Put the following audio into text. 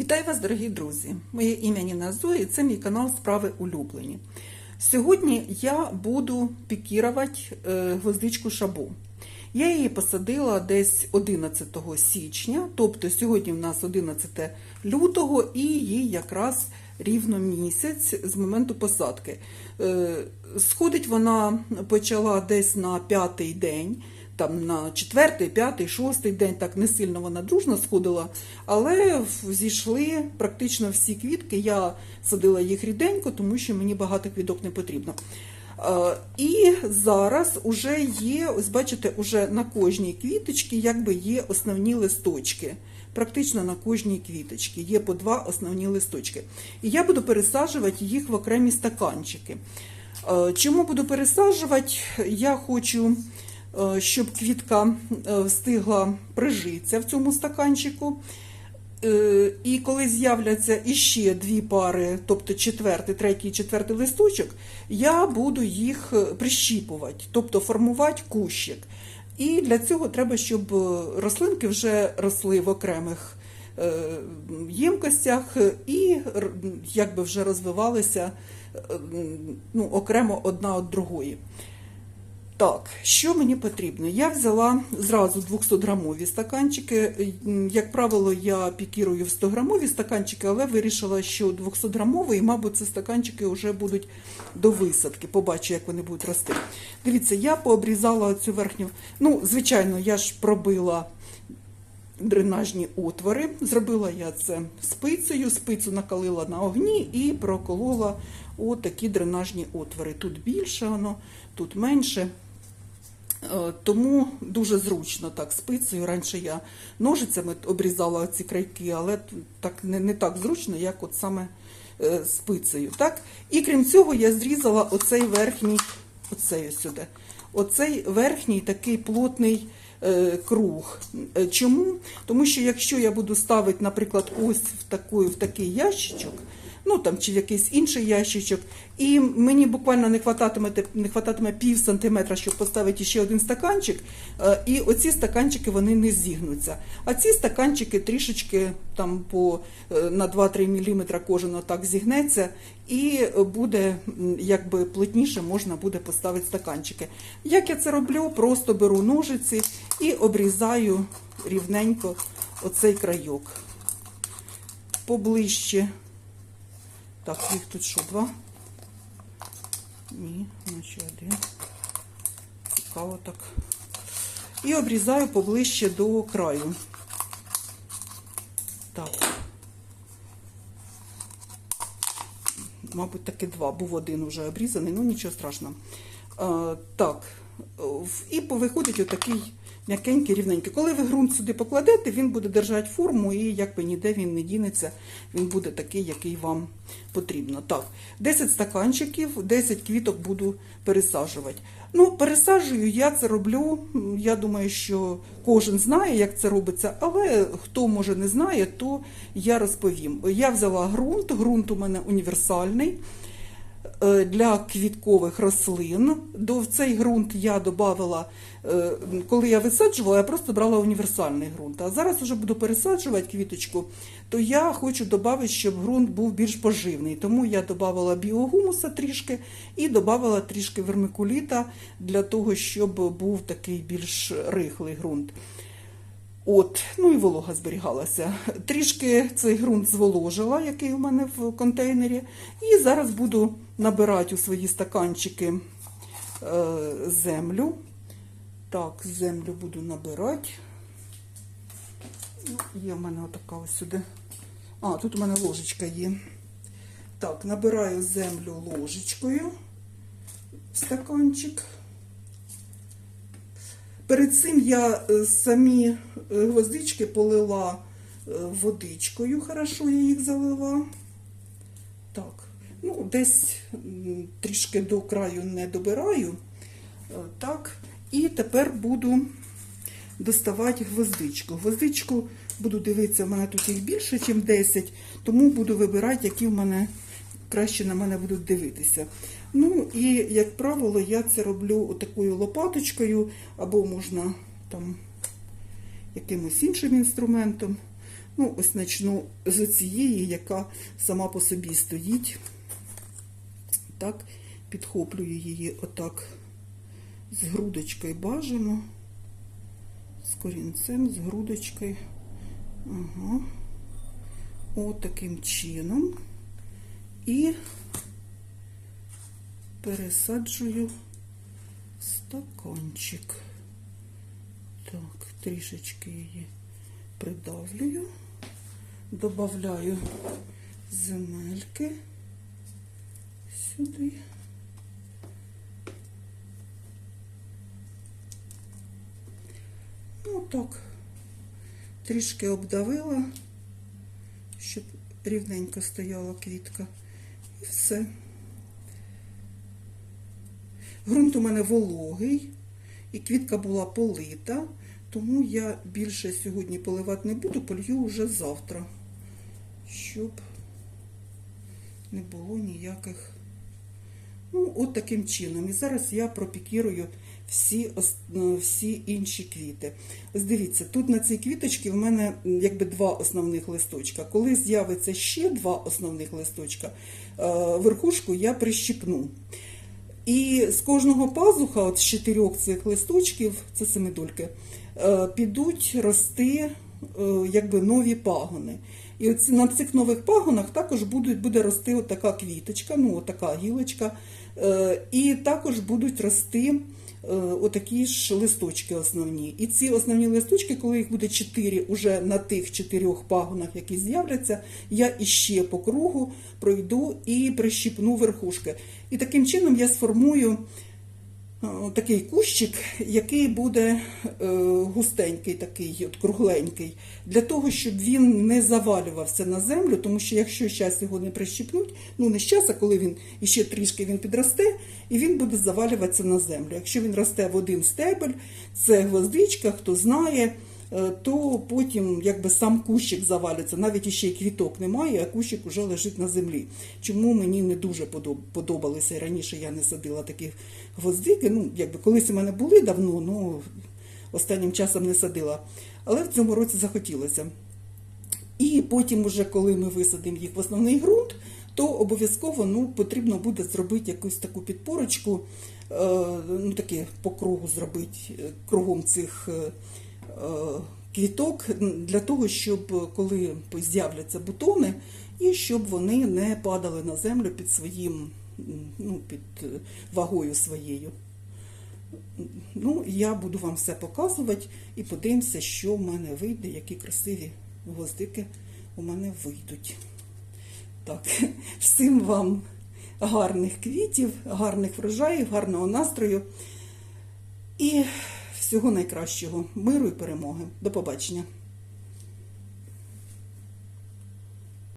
Вітаю вас, дорогі друзі! Моє ім'я Ніна Зої, це мій канал Справи улюблені. Сьогодні я буду пікірувати е, гвоздичку шабу. Я її посадила десь 11 січня, тобто сьогодні в нас 11 лютого, і їй якраз рівно місяць з моменту посадки. Е, Сходить вона почала десь на п'ятий день там на четвертий, п'ятий, шостий день, так не сильно вона дружно сходила, але зійшли практично всі квітки. Я садила їх ріденько, тому що мені багато квіток не потрібно. Е, І зараз уже є, ось бачите, уже на кожній квіточці якби є основні листочки. Практично на кожній квіточці є по два основні листочки. І я буду пересаджувати їх в окремі стаканчики. Е, Чому буду пересаджувати? Я хочу, щоб квітка е, встигла прижитися в цьому стаканчику. Е, І коли з'являться іще дві пари, тобто четвертий, третій і четвертий листочок, я буду їх е, прищіпувати, тобто формувати кущик. І для цього треба, щоб е, рослинки вже росли в окремих е, ємкостях і якби вже розвивалися е, ну, окремо одна від другої. Так, що мені потрібно? Я взяла зразу 200-грамові стаканчики. Як правило, я пікірую в 100-грамові стаканчики, але вирішила, що 200-грамові, і, мабуть, ці стаканчики вже будуть до висадки. Побачу, як вони будуть рости. Дивіться, я пообрізала цю верхню. Ну, звичайно, я ж пробила дренажні отвори. Зробила я це спицею, спицю накалила на огні і проколола отакі дренажні отвори. Тут більше воно, тут менше. Е, Тому дуже зручно так спицею. Раніше я ножицями обрізала ці крайки, але так не, не так зручно, як от саме е, спицею. Так? І крім цього, я зрізала оцей верхній, оцей сюди, оцей верхній такий плотний е, круг. Чому? Тому що якщо я буду ставити, наприклад, ось в, таку, в такий ящичок, ну там чи в якийсь інший ящичок, і мені буквально не хвататиме, не хвататиме пів сантиметра, щоб поставити ще один стаканчик, е, і оці стаканчики вони не зігнуться. А ці стаканчики трішечки там по е, на 2-3 мм кожен отак зігнеться, і буде якби плотніше можна буде поставити стаканчики. Як я це роблю? Просто беру ножиці і обрізаю рівненько оцей крайок. Поближче. Так, їх тут що, два? Ні, наче один. Цікаво так. І обрізаю поближче до краю. Так. Мабуть, таки два. Був один вже обрізаний, ну нічого страшного. А, так. І виходить отакий м'якенький, рівненький. Коли ви ґрунт сюди покладете, він буде держати форму і якби ніде він не дінеться, він буде такий, який вам потрібно. Так, 10 стаканчиків, 10 квіток буду пересаджувати. Ну, пересаджую, я це роблю. Я думаю, що кожен знає, як це робиться, але хто може не знає, то я розповім. Я взяла ґрунт, ґрунт у мене універсальний для квіткових рослин. До в цей ґрунт я додавала, е, коли я висаджувала, я просто брала універсальний ґрунт. А зараз вже буду пересаджувати квіточку, то я хочу додати, щоб ґрунт був більш поживний. Тому я додавала біогумуса трішки і додавала трішки вермикуліта для того, щоб був такий більш рихлий ґрунт. От, ну і волога зберігалася. Трішки цей ґрунт зволожила, який у мене в контейнері. І зараз буду набирати у свої стаканчики е, землю. Так, землю буду набирати. Ну, Є в мене отака ось сюди. А, тут у мене ложечка є. Так, набираю землю ложечкою в стаканчик. Перед цим я е, самі е, гвоздички полила е, водичкою, хорошо я їх залила. Так, ну, десь трішки до краю не добираю. Так, і тепер буду доставати гвоздичку. Гвоздичку буду дивитися, в мене тут їх більше, ніж 10, тому буду вибирати, які в мене краще на мене будуть дивитися. Ну і, як правило, я це роблю такою лопаточкою, або можна там якимось іншим інструментом. Ну, ось почну з цієї, яка сама по собі стоїть. Так, підхоплюю її отак з грудочкою бажано, з корінцем, з грудочкою. Ага. От таким чином. І пересаджую в стаканчик. Так, трішечки її придавлюю, добавляю земельки сюди. Ну так, трішки обдавила, щоб рівненько стояла квітка. І все. Грунт у мене вологий, і квітка була полита, тому я більше сьогодні поливати не буду, полью вже завтра, щоб не було ніяких. Ну, от таким чином. І зараз я пропікірую всі, е, всі інші квіти. Ось дивіться, тут на цій квіточці в мене якби два основних листочка. Коли з'явиться ще два основних листочка, е, верхушку я прищипну. І з кожного пазуха, от з чотирьох цих листочків, це семидольки, е, підуть рости е, якби нові пагони. І от на цих нових пагонах також будуть, буде рости отака квіточка, ну отака гілочка. Е, І також будуть рости е, отакі ж листочки основні. І ці основні листочки, коли їх буде чотири уже на тих чотирьох пагонах, які з'являться, я іще по кругу пройду і прищіпну верхушки. І таким чином я сформую такий кущик, який буде е, густенький, такий, от кругленький, для того, щоб він не завалювався на землю, тому що якщо зараз його не прищіпнуть, ну не зараз, а коли він іще трішки він підросте, і він буде завалюватися на землю. Якщо він росте в один стебель, це гвоздичка, хто знає, е, то потім якби сам кущик завалиться. Навіть іще й квіток немає, а кущик уже лежить на землі. Чому мені не дуже подоб- подобалися. І раніше я не садила такі гвоздики. Ну, якби колись у мене були давно, ну останнім часом не садила. Але в цьому році захотілося. І потім, уже коли ми висадимо їх в основний ґрунт, то обов'язково ну, потрібно буде зробити якусь таку підпорочку, е, ну таке по кругу зробити е, кругом цих е, е, квіток, для того, щоб коли з'являться бутони, і щоб вони не падали на землю під своїм, ну, під е, вагою своєю. Ну, я буду вам все показувати і подивимося, що в мене вийде, які красиві гвоздики у мене вийдуть. Так, всім вам гарних квітів, гарних врожаїв, гарного настрою і всього найкращого, миру і перемоги. До побачення.